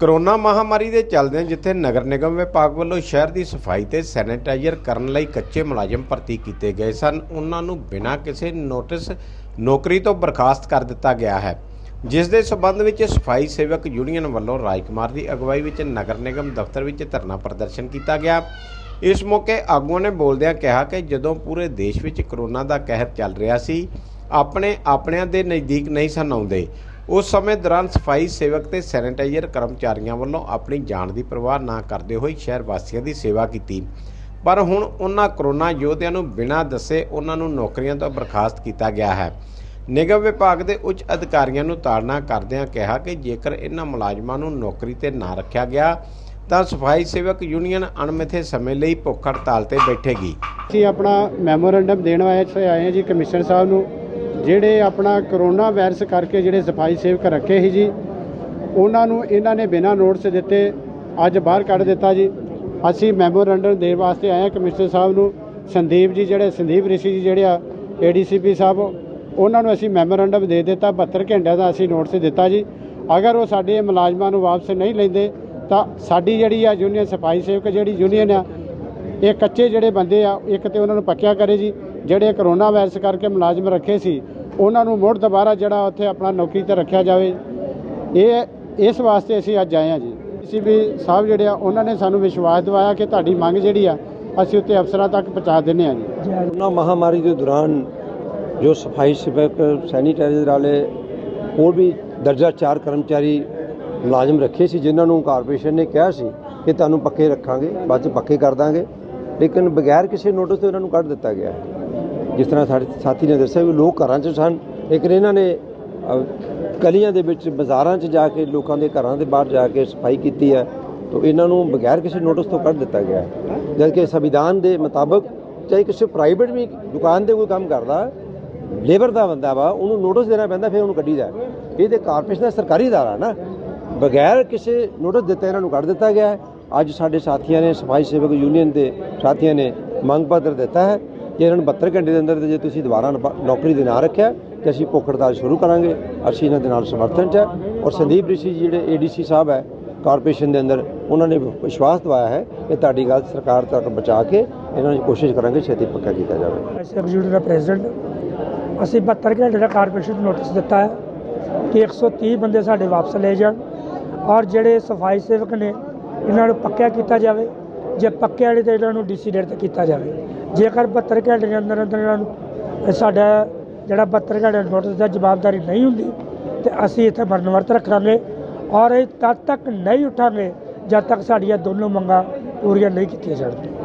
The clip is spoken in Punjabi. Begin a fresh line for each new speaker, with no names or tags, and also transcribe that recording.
ਕਰੋਨਾ ਮਹਾਮਾਰੀ ਦੇ ਚੱਲਦਿਆਂ ਜਿੱਥੇ ਨਗਰ ਨਿਗਮ ਵਿਭਾਗ ਵੱਲੋਂ ਸ਼ਹਿਰ ਦੀ ਸਫ਼ਾਈ ਤੇ ਸੈਨੀਟਾਈਜ਼ਰ ਕਰਨ ਲਈ ਕੱਚੇ ਮੁਲਾਜ਼ਮ ਭਰਤੀ ਕੀਤੇ ਗਏ ਸਨ, ਉਹਨਾਂ ਨੂੰ ਬਿਨਾਂ ਕਿਸੇ ਨੋਟਿਸ ਨੌਕਰੀ ਤੋਂ ਬਰਖਾਸਤ ਕਰ ਦਿੱਤਾ ਗਿਆ ਹੈ। ਜਿਸ ਦੇ ਸਬੰਧ ਵਿੱਚ ਸਫ਼ਾਈ ਸੇਵਕ ਯੂਨੀਅਨ ਵੱਲੋਂ ਰਾਜਕੁਮਾਰ ਦੀ ਅਗਵਾਈ ਵਿੱਚ ਨਗਰ ਨਿਗਮ ਦਫ਼ਤਰ ਵਿੱਚ ਧਰਨਾ ਪ੍ਰਦਰਸ਼ਨ ਕੀਤਾ ਗਿਆ। ਇਸ ਮੌਕੇ ਆਗੂਆਂ ਨੇ ਬੋਲਦਿਆਂ ਕਿਹਾ ਕਿ ਜਦੋਂ ਪੂਰੇ ਦੇਸ਼ ਵਿੱਚ ਕਰੋਨਾ ਦਾ ਕਹਿਰ ਚੱਲ ਰਿਹਾ ਸੀ, ਆਪਣੇ ਆਪਣਿਆਂ ਦੇ ਨਜ਼ਦੀਕ ਨਹੀਂ ਸਨ ਆਉਂਦੇ। ਉਸ ਸਮੇਂ ਦੌਰਾਨ ਸਫ਼ਾਈ ਸੇਵਕ ਤੇ ਸੈਨੀਟਾਈਜ਼ਰ ਕਰਮਚਾਰੀਆਂ ਵੱਲੋਂ ਆਪਣੀ ਜਾਨ ਦੀ ਪਰਵਾਹ ਨਾ ਕਰਦੇ ਹੋਏ ਸ਼ਹਿਰ ਵਾਸੀਆਂ ਦੀ ਸੇਵਾ ਕੀਤੀ। ਪਰ ਹੁਣ ਉਹਨਾਂ ਕਰੋਨਾ ਯੋਧਿਆਂ ਨੂੰ ਬਿਨਾਂ ਦੱਸੇ ਉਹਨਾਂ ਨੂੰ ਨੌਕਰੀਆਂ ਤੋਂ ਬਰਖਾਸਤ ਕੀਤਾ ਗਿਆ ਹੈ। ਨਿਗਮ ਵਿਭਾਗ ਦੇ ਉੱਚ ਅਧਿਕਾਰੀਆਂ ਨੂੰ ਤਾੜਨਾ ਕਰਦਿਆਂ ਕਿਹਾ ਕਿ ਜੇਕਰ ਇਹਨਾਂ ਮੁਲਾਜ਼ਮਾਂ ਨੂੰ ਨੌਕਰੀ ਤੇ ਨਾ ਰੱਖਿਆ ਗਿਆ, ਤਾਂ ਸਫ਼ਾਈ ਸੇਵਕ ਯੂਨੀਅਨ ਅਣਮਿੱਥੇ ਸਮੇਂ ਲਈ ਭੁੱਖ ਹੜਤਾਲ ਤੇ ਬੈਠੇਗੀ।
ਅਸੀਂ ਆਪਣਾ ਮੈਮੋਰੈਂਡਮ ਦੇਣ ਵਾਸਤੇ ਆਏ ਹਾਂ ਜੀ ਕਮਿਸ਼ਨਰ ਸਾਹਿਬ ਨੂੰ। ਜਿਹੜੇ ਆਪਣਾ ਕਰੋਨਾ ਵਾਇਰਸ ਕਰਕੇ ਜਿਹੜੇ ਸਫ਼ਾਈ ਸੇਵਕ ਰੱਖੇ ਸੀ ਜੀ, ਉਹਨਾਂ ਨੂੰ ਇਹਨਾਂ ਨੇ ਬਿਨਾਂ ਨੋਟਿਸ ਦਿੱਤੇ ਅੱਜ ਬਾਹਰ ਕੱਢ ਦਿੱਤਾ ਜੀ। ਅਸੀਂ ਮੈਮੋਰੰਡਮ ਦੇਣ ਵਾਸਤੇ ਆਏ ਹਾਂ ਕਮਿਸ਼ਨਰ ਸਾਹਿਬ ਨੂੰ। ਸੰਦੀਪ ਜੀ ਜਿਹੜੇ, ਸੰਦੀਪ ਰਿਸ਼ੀ ਜੀ ਜਿਹੜੇ ਆ ਏਡੀਸੀਪੀ ਸਾਹਿਬ, ਉਹਨਾਂ ਨੂੰ ਅਸੀਂ ਮੈਮੋਰੰਡਮ ਦੇ ਦਿੱਤਾ 72 ਘੰਟਿਆਂ ਦਾ ਅਸੀਂ ਨੋਟਿਸ ਦਿੱਤਾ ਜੀ। ਅਗਰ ਉਹ ਸਾਡੇ ਮੁਲਾਜ਼ਮਾਂ ਨੂੰ ਵਾਪਸ ਨਹੀਂ ਲੈਂਦੇ, ਤਾਂ ਸਾਡੀ ਜਿਹੜੀ ਆ ਯੂਨੀਅਨ ਸਫ਼ਾਈ ਸੇਵਕ ਜਿਹੜੀ ਯੂਨੀਅਨ ਆ, ਇਹ ਕੱਚੇ ਜਿਹੜੇ ਬੰਦੇ ਆ, ਇੱਕ ਤੇ ਉਹਨਾਂ ਨੂੰ ਪੱਕਿਆ ਕਰੇ ਜੀ। ਜਿਹੜੇ ਕਰੋਨਾ ਵਾਇਰਸ ਕਰਕੇ ਮੁਲਾਜ਼ਮ ਰੱਖੇ ਸੀ, ਉਹਨਾਂ ਨੂੰ ਮੁੜ ਦੁਬਾਰਾ ਜਿਹੜਾ ਉੱਥੇ ਆਪਣਾ ਨੌਕਰੀ ਤੇ ਰੱਖਿਆ ਜਾਵੇ। ਇਹ, ਇਸ ਵਾਸਤੇ ਅਸੀਂ ਅੱਜ ਆਏ ਹਾਂ ਜੀ। ਅਸੀਂ ਵੀ ਸਾਹਿਬ ਜਿਹੜੇ ਆ, ਉਹਨਾਂ ਨੇ ਸਾਨੂੰ ਵਿਸ਼ਵਾਸ ਦਿਵਾਇਆ ਕਿ ਤੁਹਾਡੀ ਮੰਗ ਜਿਹੜੀ ਆ, ਅਸੀਂ ਉੱਤੇ ਅਫਸਰਾਂ ਤੱਕ ਪਹੁੰਚਾ ਦਿੰਦੇ ਹਾਂ ਜੀ।
ਕੋਰੋਨਾ ਮਹਾਮਾਰੀ ਦੇ ਦੌਰਾਨ ਜੋ ਸਫ਼ਾਈ ਸੇਵਕ ਸੈਨੀਟਾਈਜ਼ਰ ਵਾਲੇ, ਹੋਰ ਵੀ ਦਰਜਾ 4 ਕਰਮਚਾਰੀ ਮੁਲਾਜ਼ਮ ਰੱਖੇ ਸੀ, ਜਿਨ੍ਹਾਂ ਨੂੰ ਕਾਰਪੋਰੇਸ਼ਨ ਨੇ ਕਿਹਾ ਸੀ ਕਿ ਤੁਹਾਨੂੰ ਪੱਕੇ ਰੱਖਾਂਗੇ, ਬਾਅਦ ਚ ਪੱਕੇ ਕਰ ਦਾਂਗੇ। ਲੇਕਿਨ ਬਗੈਰ ਕਿਸੇ ਨੋਟਿਸ ਤੋਂ ਉਹਨਾਂ ਨੂੰ ਕੱਢ ਦਿੱਤਾ ਗਿਆ ਜਿਸ ਤਰ੍ਹਾਂ ਸਾਡੇ ਸਾਥੀ ਨੇ ਦੱਸਿਆ ਵੀ ਲੋਕ ਘਰਾਂ 'ਚ ਸਨ, ਲੇਕਿਨ ਇਹਨਾਂ ਨੇ ਕਲੀਆਂ ਦੇ ਵਿੱਚ, ਬਾਜ਼ਾਰਾਂ 'ਚ ਜਾ ਕੇ, ਲੋਕਾਂ ਦੇ ਘਰਾਂ ਦੇ ਬਾਹਰ ਜਾ ਕੇ ਸਫ਼ਾਈ ਕੀਤੀ ਹੈ, ਤਾਂ ਇਹਨਾਂ ਨੂੰ ਬਗੈਰ ਕਿਸੇ ਨੋਟਿਸ ਤੋਂ ਕੱਢ ਦਿੱਤਾ ਗਿਆ ਜਦ ਕਿ ਸੰਵਿਧਾਨ ਦੇ ਮੁਤਾਬਕ, ਚਾਹੇ ਕਿਸੇ ਪ੍ਰਾਈਵੇਟ ਵੀ ਦੁਕਾਨ ਦੇ ਕੋਈ ਕੰਮ ਕਰਦਾ ਲੇਬਰ ਦਾ ਬੰਦਾ ਵਾ, ਉਹਨੂੰ ਨੋਟਿਸ ਦੇਣਾ ਪੈਂਦਾ, ਫਿਰ ਉਹਨੂੰ ਕੱਢੀਦਾ ਇਹ ਤੇ ਕਾਰਪੋਰੇਸ਼ਨ ਦਾ ਸਰਕਾਰੀ ਅਦਾਰਾ ਨਾ। ਬਗੈਰ ਕਿਸੇ ਨੋਟਿਸ ਦਿੱਤੇ ਇਹਨਾਂ ਨੂੰ ਕੱਢ ਦਿੱਤਾ ਗਿਆ ਹੈ। ਅੱਜ ਸਾਡੇ ਸਾਥੀਆਂ ਨੇ ਸਫ਼ਾਈ ਸੇਵਕ ਯੂਨੀਅਨ ਦੇ ਸਾਥੀਆਂ ਨੇ ਮੰਗ ਪੱਤਰ ਦਿੱਤਾ ਹੈ। ਜੇ ਇਹਨਾਂ ਨੂੰ 72 ਘੰਟੇ ਦੇ ਅੰਦਰ ਜੇ ਤੁਸੀਂ ਦੁਬਾਰਾ ਨੌਕਰੀ ਦੇ ਨਾ ਰੱਖਿਆ ਤੇ ਅਸੀਂ ਭੁੱਖ ਹੜਤਾਲ ਸ਼ੁਰੂ ਕਰਾਂਗੇ, ਅਸੀਂ ਇਹਨਾਂ ਦੇ ਨਾਲ ਸਮਰਥਨ ਚ ਹੈ ਔਰ ਸੰਦੀਪ ਰਿਸ਼ੀ ਜੀ ਜਿਹੜੇ ਏਡੀਸੀ ਸਾਹਿਬ ਹੈ, ਕਾਰਪੋਰੇਸ਼ਨ ਦੇ ਅੰਦਰ, ਉਹਨਾਂ ਨੇ ਵਿਸ਼ਵਾਸ ਦਵਾਇਆ ਹੈ ਕਿ ਤੁਹਾਡੀ ਗੱਲ ਸਰਕਾਰ ਤੱਕ ਪਹੁੰਚਾ ਕੇ ਇਹਨਾਂ ਦੀ ਕੋਸ਼ਿਸ਼ ਕਰਾਂਗੇ ਛੇਤੀ ਪੱਕਾ ਕੀਤਾ ਜਾਵੇ।
ਐਗਜ਼ੀਕਿਊਟਿਵ ਦਾ ਪ੍ਰੈਜ਼ੀਡੈਂਟ, ਅਸੀਂ 72 ਘੰਟੇ ਦਾ ਕਾਰਪੋਰੇਸ਼ਨ ਨੂੰ ਨੋਟਿਸ ਦਿੱਤਾ ਹੈ ਕਿ 130 ਬੰਦੇ ਸਾਡੇ ਵਾਪਸ ਲੈ ਜਾਣ ਔਰ ਜਿਹੜੇ ਸਫ਼ਾਈ ਸੇਵਕ ਨੇ, ਇਹਨਾਂ ਨੂੰ ਪੱਕਿਆ ਕੀਤਾ ਜਾਵੇ। ਜੇ ਪੱਕੇ ਵਾਲੇ ਤੇ ਇਹਨਾਂ ਨੂੰ ਡੀਸੀ ਡੇਟ ਤੇ ਕੀਤਾ ਜਾਵੇ। ਜੇਕਰ 72 ਘੰਟੇ ਦੇ ਅੰਦਰ ਅੰਦਰ ਇਹਨਾਂ ਨੂੰ, ਇਹ ਸਾਡਾ ਜਿਹੜਾ 72 ਘੰਟੇ ਨੋਟਿਸ ਦਾ ਜਵਾਬਦਾਰੀ ਨਹੀਂ ਹੁੰਦੀ, ਤੇ ਅਸੀਂ ਇੱਥੇ ਮਰਨ ਵਰਤ ਰੱਖਾਂਗੇ ਔਰ ਇਹ ਤਦ ਤੱਕ ਨਹੀਂ ਉਠਾਂਗੇ ਜਦ ਤੱਕ ਸਾਡੀਆਂ ਦੋਨੋਂ ਮੰਗਾਂ ਪੂਰੀਆਂ ਨਹੀਂ ਕੀਤੀਆਂ ਜਾਣਗੀਆਂ।